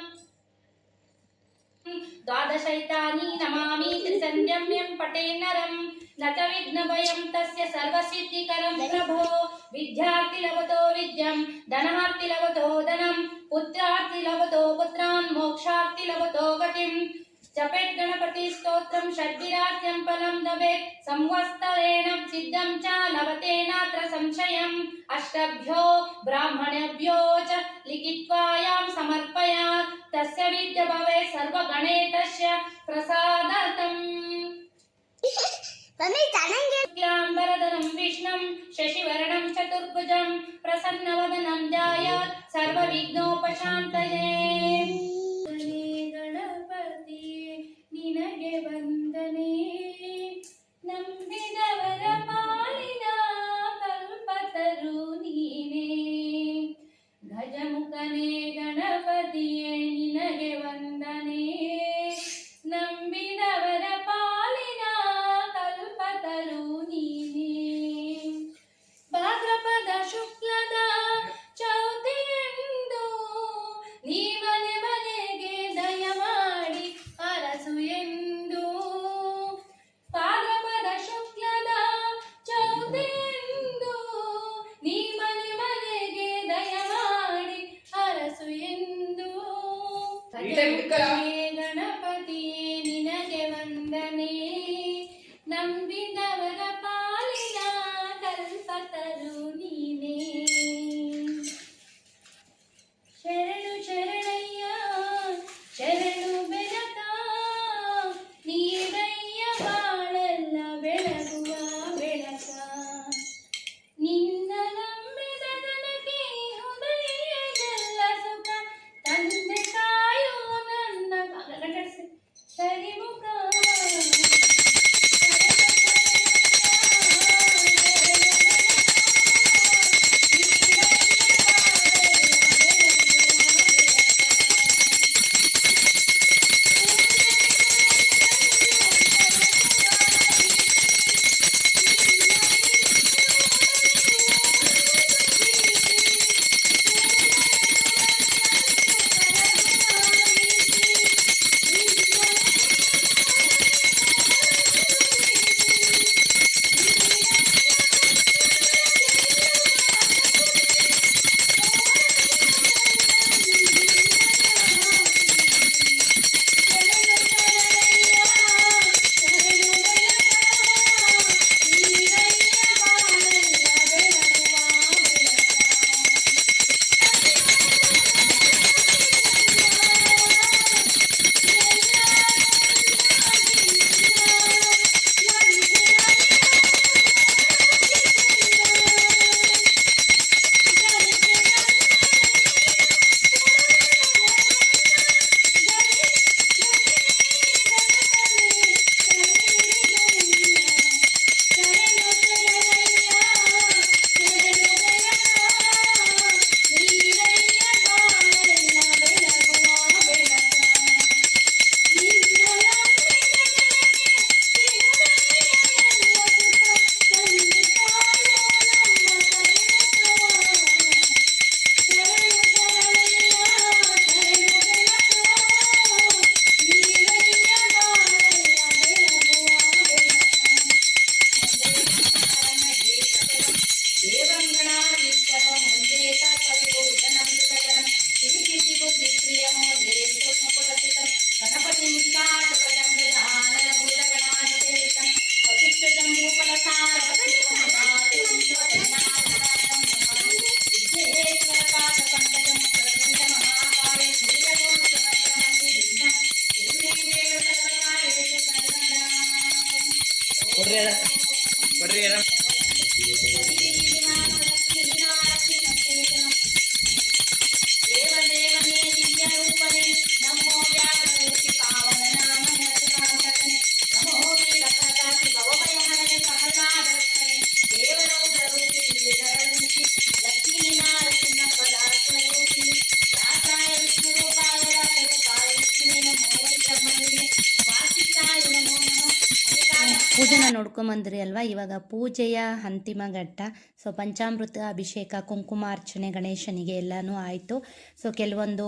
द्वादशैतानि नमामि त्रिसंयम्यं पटे नरं न विघ्नभयं तस्य सर्वसिद्धिकरं प्रभो। विद्यार्थि लभतो विद्यं धनार्थि लभतो धनं पुत्रार्थि लभतो पुत्रान् मोक्षार्थि लभतो गतिम् गतिं जपेत् गणपतिस्तोत्रं षड्विराज्यं फलं दवेत् संवत्सरेण सिद्धं च लभते नात्र संशयम् अष्टभ्यो ब्राह्मणेभ्यो च लिखित्वायां समर्पया तस्य विद्य भवेत् सर्वगणे तस्य प्रसादार्थम् शुक्लाम्बरधरं विष्णुं शशिवर्णं चतुर्भुजं प्रसन्नवदनं ध्यायात् ಇವಾಗ ಪೂಜೆಯ ಅಂತಿಮ ಘಟ್ಟ ಸೊ ಪಂಚಾಮೃತ ಅಭಿಷೇಕ, ಕುಂಕುಮಾರ್ಚನೆ ಗಣೇಶನಿಗೆ ಎಲ್ಲನೂ ಆಯಿತು. ಸೊ ಕೆಲವೊಂದು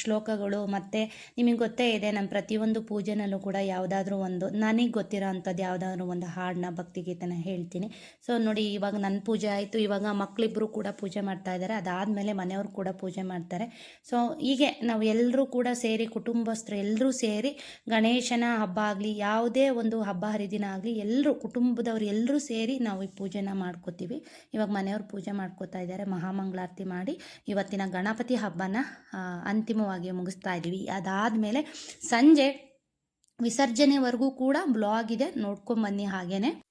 ಶ್ಲೋಕಗಳು ಮತ್ತು ನಿಮಗೆ ಗೊತ್ತೇ ಇದೆ ನಮ್ಮ ಪ್ರತಿಯೊಂದು ಪೂಜೆನಲ್ಲೂ ಕೂಡ ಯಾವುದಾದ್ರೂ ಒಂದು, ನನಗೆ ಗೊತ್ತಿರೋ ಅಂಥದ್ದು ಯಾವುದಾದ್ರೂ ಒಂದು ಹಾಡನ್ನ ಭಕ್ತಿಗೀತನ ಹೇಳ್ತೀನಿ. ಸೊ ನೋಡಿ ಇವಾಗ ನನ್ನ ಪೂಜೆ ಆಯಿತು, ಇವಾಗ ಮಕ್ಕಳಿಬ್ಬರು ಕೂಡ ಪೂಜೆ ಮಾಡ್ತಾ ಇದ್ದಾರೆ ಅದಾದಮೇಲೆ ಮನೆಯವರು ಕೂಡ ಪೂಜೆ ಮಾಡ್ತಾರೆ. ಸೊ ಹೀಗೆ ನಾವು ಎಲ್ಲರೂ ಕೂಡ ಸೇರಿ, ಕುಟುಂಬಸ್ಥರು ಎಲ್ಲರೂ ಸೇರಿ ಗಣೇಶನ ಹಬ್ಬ ಆಗಲಿ, ಯಾವುದೇ ಒಂದು ಹಬ್ಬ ಹರಿದಿನ ಆಗಲಿ ಎಲ್ಲರೂ ಕುಟುಂಬದವ್ರು ಎಲ್ಲರೂ ಸೇರಿ ನಾವು ಈ ಪೂಜೆನ ಮಾಡ್ಕೋತೀವಿ. ಇವಾಗ ಮನೆಯವ್ರು ಪೂಜೆ ಮಾಡ್ಕೋತಾ ಇದ್ದಾರೆ. ಮಹಾಮಂಗಳಾರತಿ ಮಾಡಿ ಇವತ್ತಿನ ಗಣಪತಿ ಹಬ್ಬನ ಅಂತಿಮವಾಗಿ ಮುಗಿಸ್ತಾ ಇದ್ದೀವಿ ಅದಾದಮೇಲೆ ಸಂಜೆ ವಿಸರ್ಜನೆವರೆಗೂ ಕೂಡ ಬ್ಲಾಗ್ ಇದೆ. ನೋಡ್ಕೊಂಬನ್ನಿ ಹಾಗೇನೆ.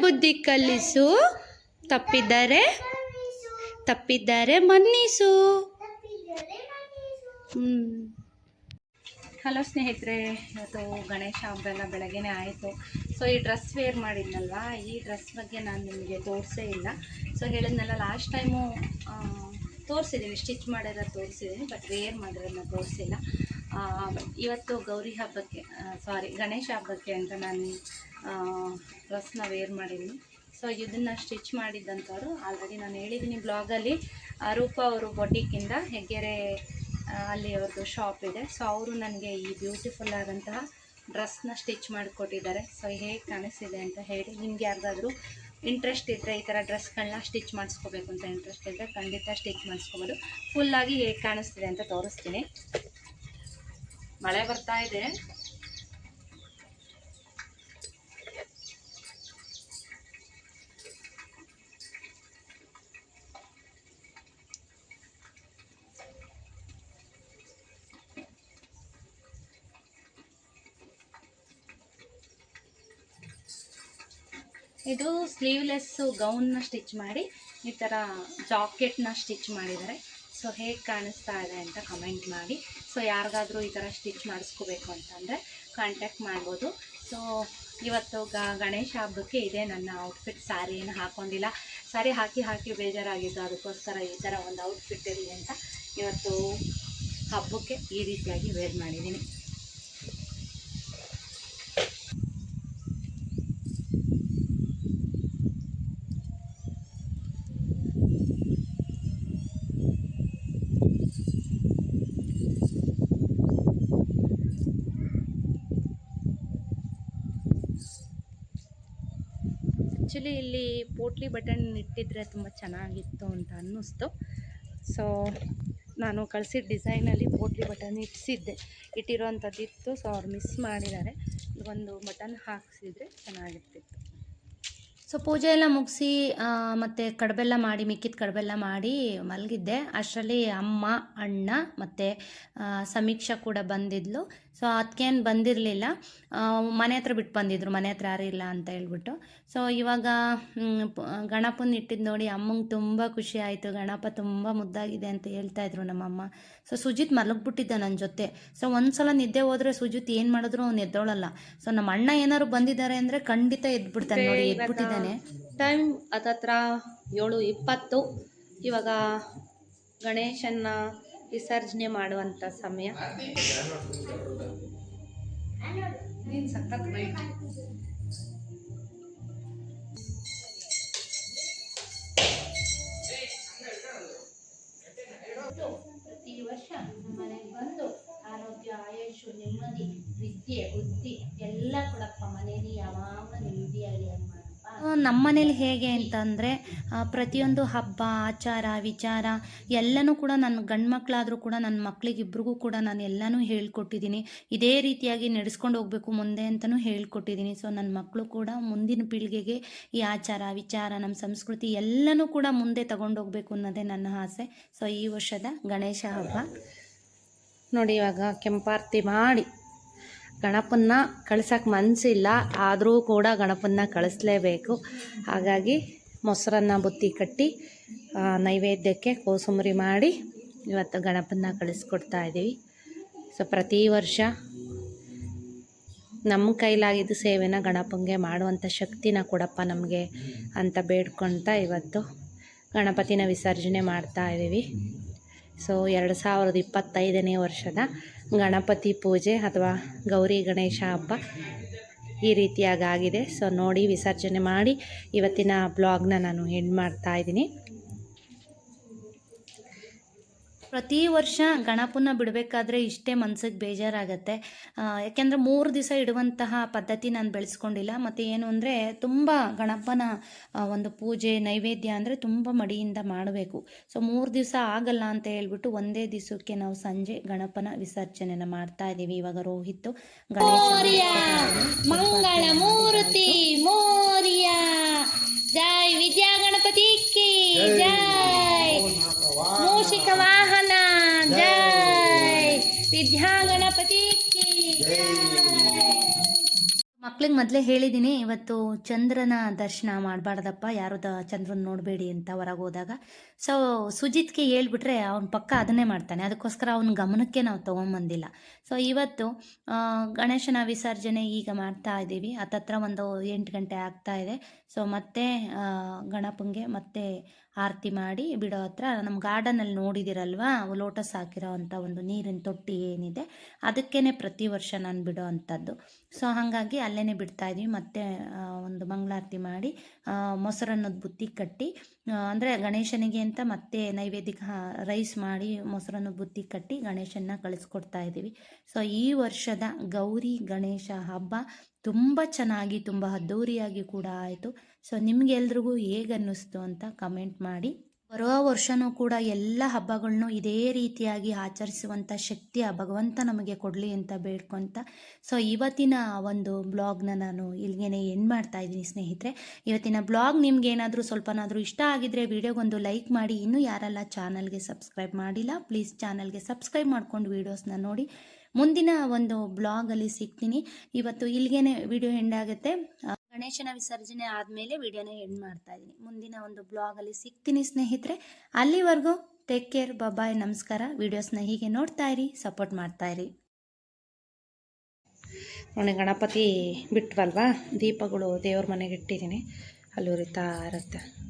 ವಿದ್ಯಾಬುದ್ಧಿ ಕಲಿಸು. ತಪ್ಪಿದ್ದಾರೆ ತಪ್ಪಿದ್ದಾರೆ ಮನ್ನಿಸು. ಹಲೋ ಸ್ನೇಹಿತರೆ, ಇವತ್ತು ಗಣೇಶ ಹಬ್ಬ ಎಲ್ಲ ಬೆಳಗ್ಗೆನೇ ಆಯಿತು. ಸೊ ಈ ಡ್ರೆಸ್ ವೇರ್ ಮಾಡಿದ್ನಲ್ವಾ? ಈ ಡ್ರೆಸ್ ಬಗ್ಗೆ ನಾನು ನಿಮಗೆ ತೋರಿಸೇ ಇಲ್ಲ. ಸೊ ಹೇಳಿದ್ನಲ್ಲ ಲಾಸ್ಟ್ ಟೈಮು ತೋರಿಸಿದ್ದೀನಿ ಸ್ಟಿಚ್ ಮಾಡಿರೋದು ತೋರಿಸಿದ್ದೀನಿ ಬಟ್ ವೇರ್ ಮಾಡಿರೋದನ್ನ ತೋರಿಸಿಲ್ಲ. ಇವತ್ತು ಗೌರಿ ಹಬ್ಬಕ್ಕೆ ಸಾರಿ ಗಣೇಶ ಹಬ್ಬಕ್ಕೆ ಅಂತ ನಾನು ಡ್ರೆಸ್ನ ವೇರ್ ಮಾಡಿದ್ದೀನಿ ಸೊ ಇದನ್ನು ಸ್ಟಿಚ್ ಮಾಡಿದ್ದಂಥವ್ರು ಆಲ್ರೆಡಿ ನಾನು ಹೇಳಿದ್ದೀನಿ ಬ್ಲಾಗಲ್ಲಿ ರೂಪ ಅವರು ಬೊಟಿಕ್ಕಿಂದ ಹೆಗ್ಗೆರೆ ಅಲ್ಲಿ ಅವ್ರದ್ದು ಶಾಪ್ ಇದೆ. ಸೊ ಅವರು ನನಗೆ ಈ ಬ್ಯೂಟಿಫುಲ್ ಆದಂತಹ ಡ್ರೆಸ್ನ ಸ್ಟಿಚ್ ಮಾಡಿಕೊಟ್ಟಿದ್ದಾರೆ. ಸೊ ಹೇಗೆ ಕಾಣಿಸಿದೆ ಅಂತ ಹೇಳಿ ನಿಮ್ಗೆ ಯಾರಿಗಾದ್ರೂ ಇಂಟ್ರೆಸ್ಟ್ ಇದ್ದರೆ ಈ ಥರ ಡ್ರೆಸ್ಗಳನ್ನ ಸ್ಟಿಚ್ ಮಾಡಿಸ್ಕೋಬೇಕು ಅಂತ ಇಂಟ್ರೆಸ್ಟ್ ಇದ್ದರೆ ಖಂಡಿತ ಸ್ಟಿಚ್ ಮಾಡಿಸ್ಕೋಬೋದು. ಫುಲ್ಲಾಗಿ ಹೇಗೆ ಕಾಣಿಸ್ತಿದೆ ಅಂತ ತೋರಿಸ್ತೀನಿ. ಮಳೆ ಬರ್ತಾ ಇದೆ. ಇದು ಸ್ಲೀವ್ಲೆಸ್ಸು ಗೌನ್ನ ಸ್ಟಿಚ್ ಮಾಡಿ, ಈ ಥರ ಜಾಕೆಟ್ನ ಸ್ಟಿಚ್ ಮಾಡಿದ್ದಾರೆ. ಸೊ ಹೇಗೆ ಕಾಣಿಸ್ತಾ ಇದೆ ಅಂತ ಕಮೆಂಟ್ ಮಾಡಿ. ಸೊ ಯಾರಿಗಾದರೂ ಈ ಥರ ಸ್ಟಿಚ್ ಮಾಡಿಸ್ಕೋಬೇಕು ಅಂತಂದರೆ ಕಾಂಟ್ಯಾಕ್ಟ್ ಮಾಡ್ಬೋದು. ಸೊ ಇವತ್ತು ಗ, ಗಣೇಶ ಹಬ್ಬಕ್ಕೆ ಇದೇ ನನ್ನ ಔಟ್ಫಿಟ್ ಸ್ಯಾರಿ ಏನು ಹಾಕ್ಕೊಂಡಿಲ್ಲ ಸ್ಯಾರಿ ಹಾಕಿ ಹಾಕಿ ಬೇಜಾರಾಗಿದ್ದು. ಅದಕ್ಕೋಸ್ಕರ ಈ ಥರ ಒಂದು ಔಟ್ಫಿಟ್ ಇರಲಿ ಅಂತ ಇವತ್ತು ಹಬ್ಬಕ್ಕೆ ಈ ರೀತಿಯಾಗಿ ವೇರ್ ಮಾಡಿದ್ದೀನಿ. ಆ್ಯಕ್ಚುಲಿ ಇಲ್ಲಿ ಪೋಟ್ಲಿ ಬಟನ್ ಇಟ್ಟಿದ್ರೆ ತುಂಬ ಚೆನ್ನಾಗಿತ್ತು ಅಂತ ಅನ್ನಿಸ್ತು. ಸೊ ನಾನು ಕಳಿಸಿದ ಡಿಸೈನಲ್ಲಿ ಪೋಟ್ಲಿ ಬಟನ್ ಇಟ್ಟಿಸಿದ್ದೆ. ಇಟ್ಟಿರೋವಂಥದ್ದಿತ್ತು ಸೊ ಅವ್ರು ಮಿಸ್ ಮಾಡಿದ್ದಾರೆ. ಒಂದು ಬಟನ್ ಹಾಕ್ಸಿದ್ರೆ ಚೆನ್ನಾಗಿರ್ತಿತ್ತು. ಸೊ ಪೂಜೆ ಎಲ್ಲ ಮುಗಿಸಿ ಮತ್ತು ಕಡಬೆಲ್ಲ ಮಾಡಿ, ಮಿಕ್ಕಿದ ಕಡಬೆಲ್ಲ ಮಾಡಿ ಮಲಗಿದ್ದೆ. ಅಷ್ಟರಲ್ಲಿ ಅಮ್ಮ, ಅಣ್ಣ ಮತ್ತು ಸಮೀಕ್ಷಾ ಕೂಡ ಬಂದಿದ್ಲು. ಸೊ ಅದಕ್ಕೇನು ಬಂದಿರಲಿಲ್ಲ. ಮನೆ ಹತ್ರ ಬಿಟ್ಟು ಬಂದಿದ್ರು. ಮನೆ ಹತ್ರ ಯಾರೂ ಇಲ್ಲ ಅಂತ ಹೇಳ್ಬಿಟ್ಟು. ಸೊ ಇವಾಗ ಗಣಪನ ಇಟ್ಟಿದ್ದು ನೋಡಿ ಅಮ್ಮಂಗೆ ತುಂಬ ಖುಷಿ ಆಯಿತು. ಗಣಪ ತುಂಬ ಮುದ್ದಾಗಿದೆ ಅಂತ ಹೇಳ್ತಾ ಇದ್ರು ನಮ್ಮಮ್ಮ. ಸೊ ಸುಜಿತ್ ಮಲಗಿಬಿಟ್ಟಿದ್ದ ನನ್ನ ಜೊತೆ. ಸೊ ಒಂದು ಸಲ ನಿದ್ದೆ ಹೋದರೆ ಸುಜಿತ್ ಏನು ಮಾಡಿದ್ರು ಅವ್ನು ಎದ್ದೋಳಲ್ಲ. ಸೊ ನಮ್ಮ ಅಣ್ಣ ಏನಾದ್ರು ಬಂದಿದ್ದಾರೆ ಅಂದರೆ ಖಂಡಿತ ಎದ್ಬಿಡ್ತಾನೆ ನೋಡಿ. ಎದ್ಬಿಟ್ಟಿದ್ದಾನೆ. ಟೈಮ್ ಅದತ್ರ ಏಳು ಇಪ್ಪತ್ತು. ಇವಾಗ ಗಣೇಶನ್ನ ವಿಸರ್ಜನೆ ಮಾಡುವಂಥ ಸಮಯ. ಪ್ರತಿ ವರ್ಷ ನಮ್ಮ ಮನೆಗೆ ಬಂದು ಆರೋಗ್ಯ ಆಯುಷು ನೆಮ್ಮದಿ ವಿದ್ಯೆ ಬುದ್ಧಿ ಎಲ್ಲ ಕೊಡಪ್ಪ ಮನೇಲಿ ಯಾವಾಗ ನೆಮ್ಮದಿಯಾಗಿ ಮಾಡಪ್ಪ ನಮ್ಮ ಮನೇಲಿ ಹೇಗೆ ಅಂತಂದರೆ ಪ್ರತಿಯೊಂದು ಹಬ್ಬ, ಆಚಾರ, ವಿಚಾರ, ಎಲ್ಲನೂ ಕೂಡ ನನ್ನ ಗಂಡು ಮಕ್ಕಳಾದರೂ ಕೂಡ ನನ್ನ ಮಕ್ಕಳಿಗಿಬ್ರಿಗೂ ಕೂಡ ನಾನು ಎಲ್ಲನೂ ಹೇಳ್ಕೊಟ್ಟಿದ್ದೀನಿ ಇದೇ ರೀತಿಯಾಗಿ ನಡೆಸ್ಕೊಂಡು ಹೋಗಬೇಕು ಮುಂದೆ ಅಂತಲೂ ಹೇಳ್ಕೊಟ್ಟಿದ್ದೀನಿ ಸೊ ನನ್ನ ಮಕ್ಕಳು ಕೂಡ ಮುಂದಿನ ಪೀಳಿಗೆಗೆ ಈ ಆಚಾರ, ವಿಚಾರ ನಮ್ಮ ಸಂಸ್ಕೃತಿ ಎಲ್ಲನೂ ಕೂಡ ಮುಂದೆ ತಗೊಂಡೋಗ್ಬೇಕು ಅನ್ನೋದೇ ನನ್ನ ಆಸೆ. ಸೊ ಈ ವರ್ಷದ ಗಣೇಶ ಹಬ್ಬ. ನೋಡಿ ಇವಾಗ ಕೆಂಪಾರ್ತಿ ಮಾಡಿ. ಗಣಪನ್ನ ಕಳ್ಸೋಕೆ ಮನಸ್ಸಿಲ್ಲ ಆದರೂ ಕೂಡ ಗಣಪನ್ನ ಕಳಿಸ್ಲೇಬೇಕು. ಹಾಗಾಗಿ ಮೊಸರನ್ನ ಬುತ್ತಿ ಕಟ್ಟಿ ನೈವೇದ್ಯಕ್ಕೆ ಕೋಸುಂಬರಿ ಮಾಡಿ ಇವತ್ತು ಗಣಪನ್ನ ಕಳಿಸ್ಕೊಡ್ತಾ ಇದ್ದೀವಿ ಸೊ ಪ್ರತಿ ವರ್ಷ ನಮ್ಮ ಕೈಲಾಗಿದ್ದು ಸೇವೆನ ಗಣಪಂಗೆ ಮಾಡುವಂಥ ಶಕ್ತಿನ ಕೊಡಪ್ಪ ನಮಗೆ ಅಂತ ಬೇಡ್ಕೊಳ್ತಾ ಇವತ್ತು ಗಣಪತಿನ ವಿಸರ್ಜನೆ ಮಾಡ್ತಾ ಇದ್ದೀವಿ ಸೊ ಎರಡು ಸಾವಿರದ ಇಪ್ಪತ್ತೈದನೇ ವರ್ಷದ ಗಣಪತಿ ಪೂಜೆ ಅಥವಾ ಗೌರಿ ಗಣೇಶ ಹಬ್ಬ ಈ ರೀತಿಯಾಗಿ ಆಗಿದೆ ಸೊ ನೋಡಿ ವಿಸರ್ಜನೆ ಮಾಡಿ ಇವತ್ತಿನ ಬ್ಲಾಗ್ನ ನಾನು ಎಂಡ್ ಮಾಡ್ತಾ ಇದ್ದೀನಿ ಪ್ರತಿ ವರ್ಷ ಗಣಪನ ಬಿಡಬೇಕಾದ್ರೆ ಇಷ್ಟೇ ಮನ್ಸಿಗೆ ಬೇಜಾರಾಗತ್ತೆ. ಯಾಕೆಂದ್ರೆ ಮೂರು ದಿವಸ ಇಡುವಂತಹ ಪದ್ಧತಿ ನಾನು ಬೆಳೆಸ್ಕೊಂಡಿಲ್ಲ. ಮತ್ತು ಏನು ಅಂದರೆ ತುಂಬ ಗಣಪನ ಒಂದು ಪೂಜೆ ನೈವೇದ್ಯ ಅಂದರೆ ತುಂಬ ಮಡಿಯಿಂದ ಮಾಡಬೇಕು. ಸೊ ಮೂರು ದಿವಸ ಆಗಲ್ಲ ಅಂತ ಹೇಳ್ಬಿಟ್ಟು ಒಂದೇ ದಿವಸಕ್ಕೆ ನಾವು ಸಂಜೆ ಗಣಪನ ವಿಸರ್ಜನೆನ ಮಾಡ್ತಾ ಇದ್ದೀವಿ ಇವಾಗ ರೋಹಿತ್ ಮಂಗಳ ಗಣಪತಿ ಮಕ್ಳಿಗೆ ಮೊದಲೇ ಹೇಳಿದ್ದೀನಿ ಇವತ್ತು ಚಂದ್ರನ ದರ್ಶನ ಮಾಡಬಾರ್ದಪ್ಪ ಯಾರು ದ ಚಂದ್ರನ ನೋಡಬೇಡಿ ಅಂತ ಹೊರಗೆ ಹೋದಾಗ. ಸೊ ಸುಜಿತ್ಗೆ ಹೇಳ್ಬಿಟ್ರೆ ಅವ್ನ ಪಕ್ಕ ಅದನ್ನೇ ಮಾಡ್ತಾನೆ ಅದಕ್ಕೋಸ್ಕರ ಅವನ ಗಮನಕ್ಕೆ ನಾವು ತೊಗೊಂಬಂದಿಲ್ಲ. ಸೊ ಇವತ್ತು ಗಣೇಶನ ವಿಸರ್ಜನೆ ಈಗ ಮಾಡ್ತಾ ಇದ್ದೀವಿ ಹತ್ತತ್ರ ಒಂದು ಎಂಟು ಗಂಟೆ ಆಗ್ತಾ ಇದೆ. ಸೊ ಮತ್ತೆ ಗಣಪನಿಗೆ ಗಣಪಂಗೆ ಮತ್ತೆ ಆರತಿ ಮಾಡಿ ಬಿಡೋ ಹತ್ರ ನಮ್ಮ ಗಾರ್ಡನಲ್ಲಿ ನೋಡಿದಿರಲ್ವಾ, ಲೋಟಸ್ ಹಾಕಿರೋ ಅಂಥ ಒಂದು ನೀರಿನ ತೊಟ್ಟಿ ಏನಿದೆ ಅದಕ್ಕೇ ಪ್ರತಿ ವರ್ಷ ನಾನು ಬಿಡೋ ಅಂಥದ್ದು. ಸೊ ಹಾಗಾಗಿ ಅಲ್ಲೇ ಬಿಡ್ತಾ ಇದ್ವಿ. ಮತ್ತೆ ಒಂದು ಮಂಗಳಾರತಿ ಮಾಡಿ ಮೊಸರನ್ನದ ಬುತ್ತಿ ಕಟ್ಟಿ ಅಂದರೆ ಗಣೇಶನಿಗೆ ಅಂತ ಮತ್ತೆ ನೈವೇದ್ಯಕ್ಕೆ ರೈಸ್ ಮಾಡಿ ಮೊಸರನ್ನು ಬುತ್ತಿ ಕಟ್ಟಿ ಗಣೇಶನ್ನ ಕಳಿಸ್ಕೊಡ್ತಾ ಇದ್ದೀವಿ. ಸೊ ಈ ವರ್ಷದ ಗೌರಿ ಗಣೇಶ ಹಬ್ಬ ತುಂಬ ಚೆನ್ನಾಗಿ, ತುಂಬ ಅದ್ಧೂರಿಯಾಗಿ ಕೂಡ ಆಯಿತು. ಸೊ ನಿಮಗೆಲ್ರಿಗೂ ಹೇಗೆ ಅನ್ನಿಸ್ತು ಅಂತ ಕಮೆಂಟ್ ಮಾಡಿ. ಬರುವ ವರ್ಷವೂ ಕೂಡ ಎಲ್ಲ ಹಬ್ಬಗಳನ್ನು ಇದೇ ರೀತಿಯಾಗಿ ಆಚರಿಸುವಂಥ ಶಕ್ತಿ ಆ ಭಗವಂತ ನಮಗೆ ಕೊಡಲಿ ಅಂತ ಬೇಡ್ಕೊತ. ಸೊ ಇವತ್ತಿನ ಒಂದು ಬ್ಲಾಗ್ನ ನಾನು ಇಲ್ಲಿಗೆ ಏನು ಮಾಡ್ತಾ ಇದ್ದೀನಿ ಸ್ನೇಹಿತರೆ. ಇವತ್ತಿನ ಬ್ಲಾಗ್ ನಿಮ್ಗೆ ಏನಾದರೂ ಸ್ವಲ್ಪನಾದರೂ ಇಷ್ಟ ಆಗಿದ್ರೆ ವಿಡಿಯೋಗೊಂದು ಲೈಕ್ ಮಾಡಿ. ಇನ್ನೂ ಯಾರೆಲ್ಲ ಚಾನಲ್ಗೆ ಸಬ್ಸ್ಕ್ರೈಬ್ ಮಾಡಿಲ್ಲ, ಪ್ಲೀಸ್ ಚಾನಲ್ಗೆ ಸಬ್ಸ್ಕ್ರೈಬ್ ಮಾಡ್ಕೊಂಡು ವೀಡಿಯೋಸ್ನ ನೋಡಿ. ಮುಂದಿನ ಒಂದು ಬ್ಲಾಗಲ್ಲಿ ಸಿಗ್ತೀನಿ. ಇವತ್ತು ಇಲ್ಲಿಗೆ ವಿಡಿಯೋ ಎಂಡ್ ಆಗುತ್ತೆ. ಗಣೇಶನ ವಿಸರ್ಜನೆ ಆದಮೇಲೆ ವಿಡಿಯೋನ ಎಂಡ್ ಮಾಡ್ತಾ ಇದ್ದೀನಿ. ಮುಂದಿನ ಒಂದು ಬ್ಲಾಗಲ್ಲಿ ಸಿಗ್ತೀನಿ ಸ್ನೇಹಿತರೆ. ಅಲ್ಲಿವರೆಗೂ ಟೇಕ್ ಕೇರ್ ಬಾಯ್ ನಮಸ್ಕಾರ. ವಿಡಿಯೋಸ್ನ ಹೀಗೆ ನೋಡ್ತಾ ಇರಿ ಸಪೋರ್ಟ್ ಮಾಡ್ತಾ ಇರಿ. ನೋಡಿ ಗಣಪತಿ ಬಿಟ್ವಲ್ವಾ? ದೀಪಗಳು ದೇವ್ರ ಮನೆಗೆ ಇಟ್ಟಿದ್ದೀನಿ. ಅಲ್ಲಿ ಉರಿತಾ ಇರುತ್ತೆ.